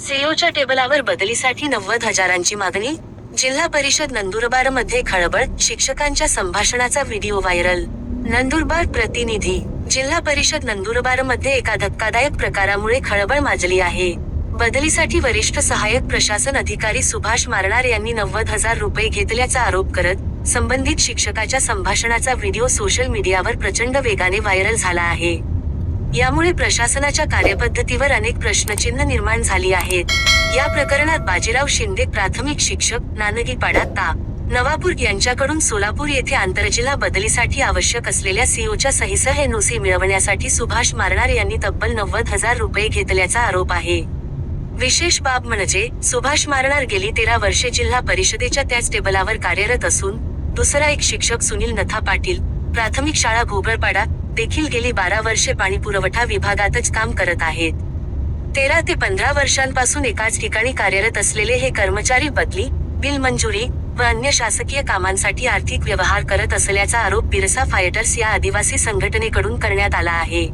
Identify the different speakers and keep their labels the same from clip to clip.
Speaker 1: सीओच्या टेबलावर बदलीसाठी नव्वद हजारांची मागणी जिल्हा परिषद नंदुरबारमध्ये खळबळ शिक्षकांच्या संभाषणाचा व्हिडिओ व्हायरल. नंदुरबार प्रतिनिधी जिल्हा परिषद नंदुरबारमध्ये एका धक्कादायक प्रकारामुळे खळबळ माजली आहे. बदलीसाठी वरिष्ठ सहाय्यक प्रशासन अधिकारी सुभाष मारणार यांनी नव्वद हजार रुपये घेतल्याचा आरोप करत संबंधित शिक्षकाच्या संभाषणाचा व्हिडिओ सोशल मीडियावर प्रचंड वेगाने व्हायरल झाला आहे. यामुळे प्रशासनाच्या कार्यपद्धतीवर अनेक प्रश्नचिन्ह निर्माण झाली आहेत. या प्रकरणात बाजीराव शिंदे प्राथमिक शिक्षक नानगीपाडा ता. नवापूर यांच्याकडून सोलापूर येथे आंतरजिल्हा बदलीसाठी आवश्यक असलेल्या सीओच्या सहीसह एनओसी मिळवण्यासाठी सुभाष मारणार यांनी तब्बल नव्वद हजार रुपये घेतल्याचा आरोप आहे. विशेष बाब म्हणजे सुभाष मारणार गेली तेरा वर्षे जिल्हा परिषदेच्या त्याच टेबलावर कार्यरत असून दुसरा एक शिक्षक सुनील नथा पाटील प्राथमिक शाळा घोगळपाडा देखील गेली बारा वर्षे पाणी पुरवठा विभागातच काम करत आहेत. तेरा ते पंधरा वर्षांपासून एकाच ठिकाणी कार्यरत असलेले हे कर्मचारी बदली बिल मंजुरी व अन्य शासकीय कामांसाठी आर्थिक व्यवहार करत असल्याचा आरोप बिरसा फायटर्स या आदिवासी संघटनेकडून करण्यात आला आहे.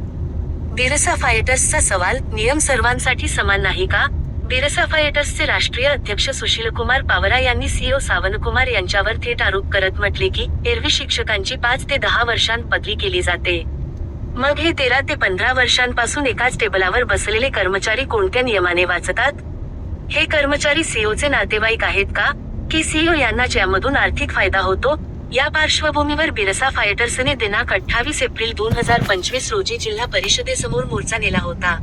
Speaker 1: बिरसा फायटर्सचा सवाल नियम सर्वांसाठी समान नाही का? बिरसा फायटर्सचे राष्ट्रीय अध्यक्ष सुशीलकुमार पावरा यांनी सीओ सावनकुमार यांच्यावर थेट आरोप करत म्हटले की एरवी शिक्षकांची पाच ते दहा वर्षांत बदली केली जाते. मग हे तेरा ते पंधरा वर्षांपासून एकाच टेबलावर बसलेले कर्मचारी कोणत्या नियमाने वाचतात? हे कर्मचारी सीओचे नातेवाईक आहेत का? की सीओ यांना ज्यामधून आर्थिक फायदा होतो? या पार्श्वभूमीवर बिरसा फायटर्सने दिनांक अठ्ठावीस एप्रिल दोन हजार पंचवीस रोजी जिल्हा परिषदेसमोर मोर्चा नेला होता.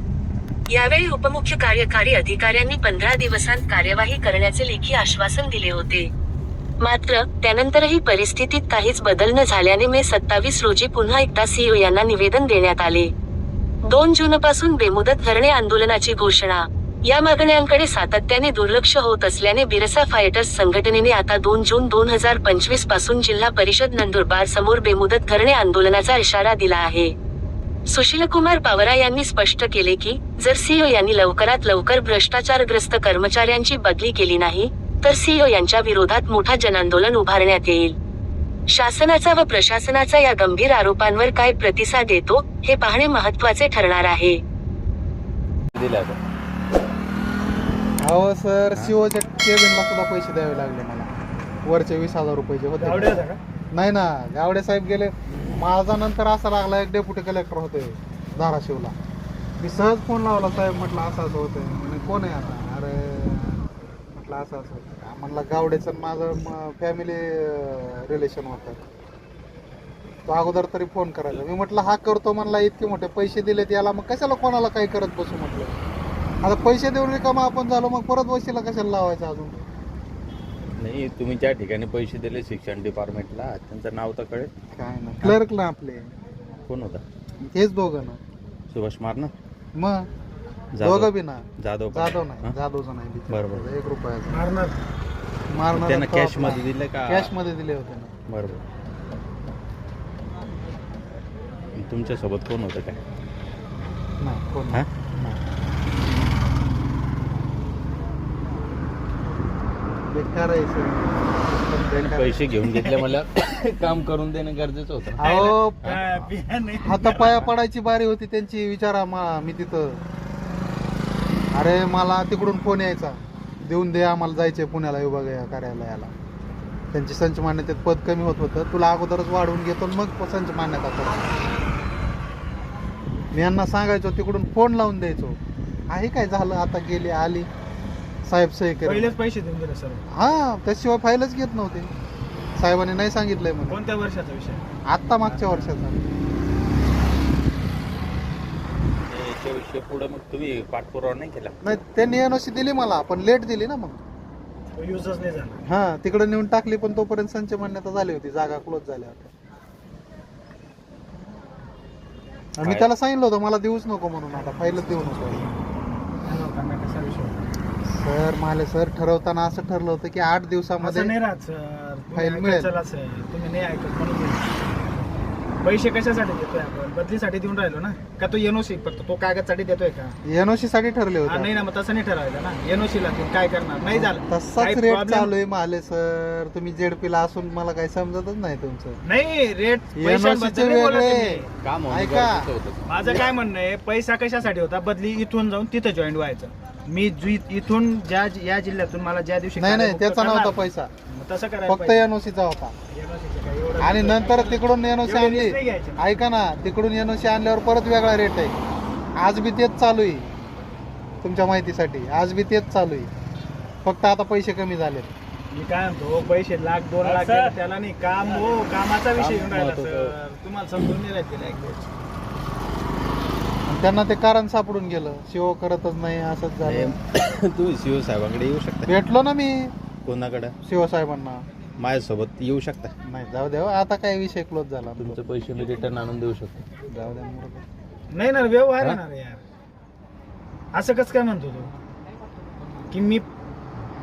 Speaker 1: यावेळी उपमुख्य कार्यकारी अधिकाऱ्यांनी पंधरा दिवसांत कार्यवाही करण्याचे लेखी आश्वासन दिले होते. मात्र त्यानंतरही परिस्थितीत काहीच बदल न झाल्याने मे सत्तावीस रोजी पुन्हा एकदा सीओ यांना निवेदन देण्यात आले. दोन जून पासून बेमुदत धरणे आंदोलनाची घोषणा. या मागण्यांकडे सातत्याने दुर्लक्ष होत असल्याने बिरसा फायटर्स संघटनेने आता दोन जून दोन हजार पंचवीसपासून जिल्हा परिषद नंदुरबार समोर बेमुदत धरणे आंदोलनाचा इशारा दिला आहे. सुशीलकुमार पावरा यांनी स्पष्ट केले की जर सीओ यांनी लवकरात लवकर भ्रष्टाचारग्रस्त कर्मचाऱ्यांची बदली केली नाही तर सीओ यांच्या विरोधात मोठा जनांदोलन उभारण्यात येईल. शासनाचा व प्रशासनाचा या गंभीर आरोपांवर काय प्रतिसाद येतो हे पाहणे महत्त्वाचे ठरणार आहे.
Speaker 2: अहो सर सीओच्या केबिनला सुद्धा पैसे द्यावे लागले मला. वरचे वीस हजार रुपयाचे होते. नाही ना गावडे साहेब गेले. माझा नंतर असा लागला एक डेप्युटी कलेक्टर होते धाराशिवला. मी सहज फोन लावला साहेब म्हटलं असं असं म्हणे कोण आहे आता? अरे म्हटलं असं असं म्हणलं गावडेचं आणि माझं फॅमिली रिलेशन होतं. तो अगोदर तरी फोन करायचा. मी म्हटलं हा करतो म्हणला इतके मोठे पैसे दिलेत याला मग कशाला कोणाला काही करत बसू म्हटलं? आता पैसे देऊन रिकामा आपण झालो मग परत वशीला कशाला लावायचं अजून?
Speaker 3: नाही तुम्ही ज्या ठिकाणी पैसे दिले शिक्षण डिपार्टमेंटला त्यांचं नाव तर कळेल.
Speaker 2: काय ना क्लर्क ना आपले.
Speaker 3: कोण होता?
Speaker 2: हेच दोघं ना.
Speaker 3: सुभाष मारना?
Speaker 2: मग. दोघं बी ना
Speaker 3: जाधव पण.
Speaker 2: जाधव
Speaker 3: हा?
Speaker 2: नाही जाधवचं नाही बिचारा.
Speaker 3: बरोबर.
Speaker 2: एक रुपयाचा
Speaker 4: मारणार
Speaker 2: मारणार
Speaker 3: त्यांना कॅशमध्ये दिले का
Speaker 2: कॅशमध्ये दिले होते ना
Speaker 3: बरोबर तुमच्यासोबत कोण होतं काय
Speaker 2: नाही कोण
Speaker 3: हा?
Speaker 2: नाही. बेकार आहे बेकार.
Speaker 3: पैसे घेऊन घेतले मला काम करून देणं गरजेचं होतं
Speaker 2: अहो. हातापाया पडायची बारी होती त्यांची विचारा मा मी तिथं अरे मला तिकडून फोन यायचा. देऊन दे आम्हाला जायचे पुण्याला विभाग या कार्यालयाला. त्यांची संच मान्यतेत पद कमी होत होतं. तुला अगोदरच वाढवून घेतो मग संच मान्यता करतो मी यांना सांगायचो तिकडून फोन लावून द्यायचो. आहे काय झालं? आता गेली आली. साहेब सही केली
Speaker 4: पहिलेच पैसे देऊन दिले सर.
Speaker 2: हा त्याशिवाय फाईलच घेत नव्हते. साहेबांनी नाही सांगितलंय म्हणून.
Speaker 4: कोणत्या वर्षाचा विषय?
Speaker 2: आत्ता मागच्या वर्षाचा.
Speaker 3: विषयी पुढे मग तुम्ही पाठपुरावा नाही केला
Speaker 2: नाही त्यांनी एनओसी दिली मला पण लेट दिली ना मग
Speaker 4: युजच नाही झाला
Speaker 2: हा तिकडे नेऊन टाकली पण तोपर्यंत संच मान्यता झाली होती जागा क्लोज झाल्या होत्या आणि मी
Speaker 3: काय?
Speaker 2: त्याला सांगितलं होतं मला देऊच नको म्हणून आता फाईलच देऊ नको
Speaker 4: या लोकांना कसा विषय होता?
Speaker 2: सर माले सर ठरवताना असं ठरलं होतं की आठ दिवसामध्ये
Speaker 4: असं नाही राहत सर
Speaker 2: फाईल मिळेल.
Speaker 4: चला सर तुम्ही नाही ऐकत म्हणून. पैसे कशासाठी देतोय आपण? बदलीसाठी देऊन राहिलो ना? का तो एनओसी फक्त तो कागदसाठी देतोय का?
Speaker 2: एनओसी साठी ठरले
Speaker 4: हा,
Speaker 2: होते
Speaker 4: नाही ना मग तसं नाही ठरवायचं ना. एनओसी ला देऊन काय करणार? नाही झालं.
Speaker 2: तसाच
Speaker 4: काही
Speaker 2: रेट
Speaker 4: problem-
Speaker 2: चालू आहे माले सर. तुम्ही जेडपीला असून मला काही समजतच नाही तुमचं.
Speaker 4: नाही रेट
Speaker 2: NOC चे
Speaker 4: पैशांबद्दल नाही बोलत
Speaker 2: वेगळे.
Speaker 4: तुम्ही.
Speaker 3: काम होणं
Speaker 2: ऐका.
Speaker 3: गरजेचं होतं.
Speaker 4: माझं काय म्हणणं आहे पैसा कशासाठी होता? बदली इथून जाऊन तिथं जॉईन व्हायचं. मी जु- इथून ज्या या जिल्ह्यातून मला ज्या दिवशी
Speaker 2: नाही नाही
Speaker 4: कार्यमुक्त
Speaker 2: त्याचा नव्हता
Speaker 4: करणार,
Speaker 2: पैसा.
Speaker 4: तसं करायला
Speaker 2: फक्त
Speaker 4: पाहिजे.
Speaker 2: एनओसीचा होता.
Speaker 4: NOC चं काय? एवढं
Speaker 2: आणि
Speaker 4: नाही.
Speaker 2: नंतर तिकडून एनओसी
Speaker 4: एवढे
Speaker 2: आणली.
Speaker 4: risk नाही घ्यायचे.
Speaker 2: ऐका ना तिकडून एनओसी आणल्यावर परत वेगळा रेट आहे. आज बी तेच चालू आहे तुमच्या माहितीसाठी. आज बी तेच चालू आहे. फक्त आता पैसे कमी झालेत.
Speaker 4: मी काय म्हणतो पैसे लाख दोन लाख
Speaker 3: सर.
Speaker 4: गेले, त्याला नाही. काम हो कामाचा विषय येऊन राहिला
Speaker 3: महत्वाचं.
Speaker 4: सर. तुम्हाला समजून नाही राहते ना एक वेळेस.
Speaker 2: आणि त्यांना ते कारण सापडून गेलं. शिव करतच नाही असंच झालं.
Speaker 3: तुम्ही शिव साहेबांकडे येऊ शकता.
Speaker 2: भेटलो ना मी.
Speaker 3: कोणाकडे?
Speaker 2: शिवसाहेबांना.
Speaker 3: माझ्यासोबत येऊ शकता.
Speaker 2: नाही जाऊ द्या हो, आता काय विषय क्लोज झाला?
Speaker 3: तुमचे पैसे मी रिटर्न आणून देऊ शकतो.
Speaker 2: जाऊ द्या.
Speaker 4: नाही ना व्यवहार आहे? ना रे यार. असं कसं काय म्हणतो तू? की मी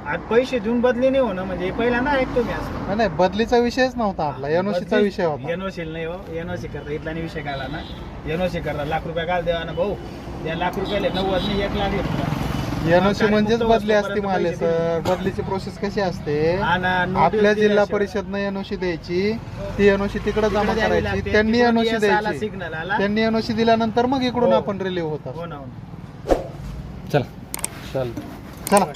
Speaker 4: आज पैसे देऊन बदली नाही होणं म्हणजे हे पहिल्यांदा ऐकतो मी असं.
Speaker 2: नाही, नाही बदलीचा विषयच नव्हता आपला. एनओसीचा विषय होता.
Speaker 4: एनओसी नाही हो एनओसी करता. इथला नाही विषय काढला ना. एनओसी करता. लाख रुपये काल देवा ना भाऊ. त्या लाख रुपयाले नव्वद नाही एक लाख घेतला
Speaker 2: एनओसी म्हणजेच बदली असती माले सर. बदलीची प्रोसेस कशी असते?
Speaker 4: ना,
Speaker 2: आपल्या जिल्हा
Speaker 4: दिल्याशिवाय.
Speaker 2: परिषदनं एनओसी द्यायची ती एनओसी तिकडे जमा करायची. त्यांनी एनओसी द्यायची. त्यांनी एनओसी दिल्यानंतर मग इकडून
Speaker 4: हो.
Speaker 2: आपण रिलीव्ह होतात
Speaker 4: हो ना हो ना.
Speaker 3: चला. चल.
Speaker 2: चला.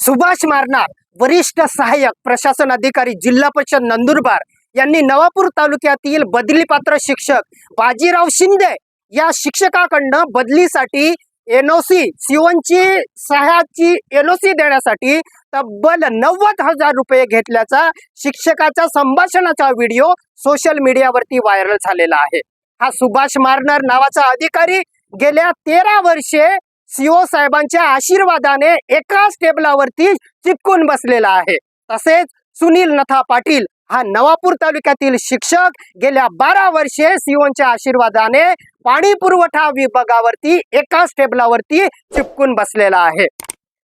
Speaker 5: सुभाष मारनार वरिष्ठ सहाय्यक प्रशासन अधिकारी जिल्हा परिषद नंदुरबार. यांनी नवापूर तालुक्यातील बदलीपात्र शिक्षक बाजीराव शिंदे या शिक्षकाकडनं बदलीसाठी एनओसी सीओनची सह्याची एनओसी देण्यासाठी तब्बल नव्वद हजार रुपये घेतल्याचा शिक्षकाच्या संभाषणाचा व्हिडिओ सोशल मीडियावरती व्हायरल झालेला आहे. हा सुभाष मारनर नावाचा अधिकारी गेल्या तेरा वर्षे सीओ साहेबांच्या आशीर्वादाने एकाच टेबलावरती चिपकून बसलेला आहे. तसेच सुनील नथा पाटील हा नवापूर तालुक्यातील शिक्षक गेल्या बारा वर्षे सीओच्या आशीर्वादाने पाणी पुरवठा विभागावरती एकाच टेबलावरती चिपकून बसलेला आहे.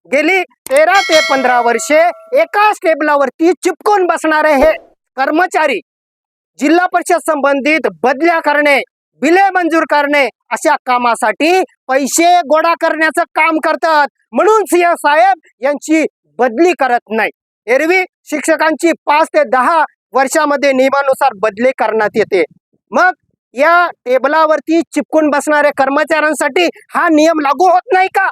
Speaker 5: गेली तेरा ते पंधरा वर्षे एकाच टेबलावरती चिपकून बसणारे हे कर्मचारी जिल्हा परिषद संबंधित बदल्या करणे बिले मंजूर करणे अशा कामासाठी पैसे गोळा करण्याचं काम करतात. म्हणून सिंह साहेब यांची बदली करत नाही एरवी शिक्षकांची पाच ते दहा वर्षामध्ये नियमानुसार बदली करण्यात येते. मग या टेबलावरती चिपकून बसणाऱ्या कर्मचाऱ्यांसाठी हा नियम लागू होत नाही का?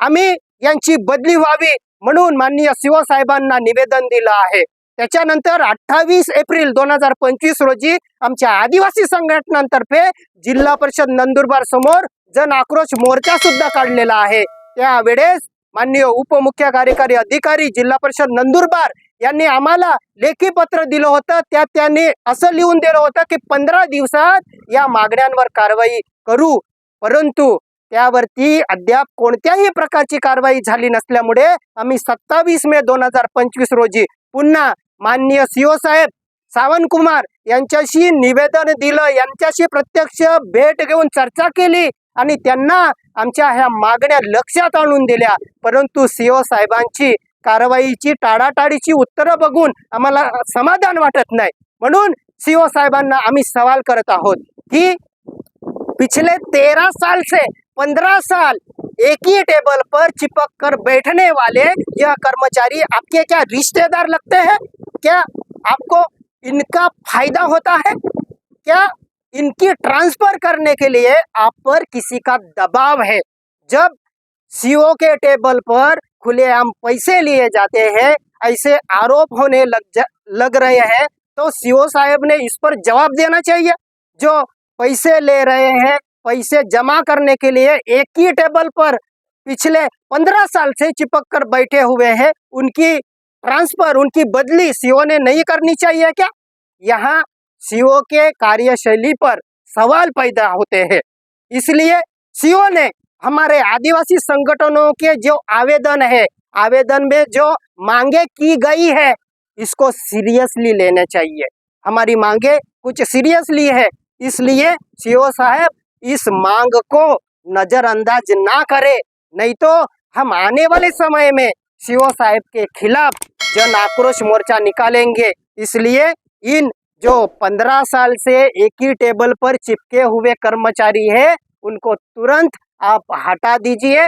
Speaker 5: आम्ही यांची बदली व्हावी म्हणून माननीय शिवसाहेबांना निवेदन दिलं आहे. त्याच्यानंतर अठ्ठावीस एप्रिल दोन हजार पंचवीस रोजी आमच्या आदिवासी संघटनांतर्फे जिल्हा परिषद नंदुरबार समोर जन आक्रोश मोर्चा सुद्धा काढलेला आहे. त्यावेळेस माननीय उपमुख्य कार्यकारी अधिकारी जिल्हा परिषद नंदुरबार यांनी आम्हाला लेखी पत्र दिलं होतं. त्यात त्यांनी असं लिहून दिलं होतं की पंधरा दिवसात या मागण्यांवर कारवाई करू. परंतु त्यावरती अद्याप कोणत्याही प्रकारची कारवाई झाली नसल्यामुळे आम्ही सत्तावीस मे दोन हजार पंचवीस रोजी पुन्हा माननीय सीओ साहेब सावंतकुमार यांच्याशी निवेदन दिलं. यांच्याशी प्रत्यक्ष भेट घेऊन चर्चा केली. आणि त्यांना आमच्या ह्या मागण्या लक्षात आणून दिल्या. परंतु सीओ साहेबांची कारवाईची टाळाटाळीची उत्तरं बघून आम्हाला समाधान वाटत नाही. म्हणून सीओ साहेबांना आम्ही सवाल करत आहोत की पिछले तेरह साल से पंद्रह साल एक ही टेबल पर चिपक कर बैठने वाले यह कर्मचारी आपके क्या रिश्तेदार लगते हैं? क्या आपको इनका फायदा होता है? क्या इनकी ट्रांसफ़र करने के लिए आप पर किसी का दबाव है। जब सीओ के टेबल पर खुलेआम पैसे लिए जाते हैं, ऐसे आरोप होने लग लग रहे हैं तो सीओ साहब ने इस पर जवाब देना चाहिए। जो पैसे ले रहे हैं, पैसे जमा करने के लिए एक ही टेबल पर पिछले पंद्रह साल से चिपक कर बैठे हुए हैं, उनकी ट्रांसफ़र, उनकी बदली सीओ ने नहीं करनी चाहिए क्या? यहाँ सीओ के कार्यशैली पर सवाल पैदा होते हैं। इसलिए सीओ ने हमारे आदिवासी संगठनों के जो आवेदन है, आवेदन में जो मांगे की गई है, इसको सीरियसली लेना चाहिए। हमारी मांगे कुछ सीरियसली है, इसलिए सीओ साहब इस मांग को नजरअंदाज ना करे, नहीं तो हम आने वाले समय में सीओ साहब के खिलाफ जन आक्रोश मोर्चा निकालेंगे। इसलिए इन जो पंद्रह साल से एक ही टेबल पर चिपके हुए कर्मचारी है उनको तुरंत आप हटा दीजिए।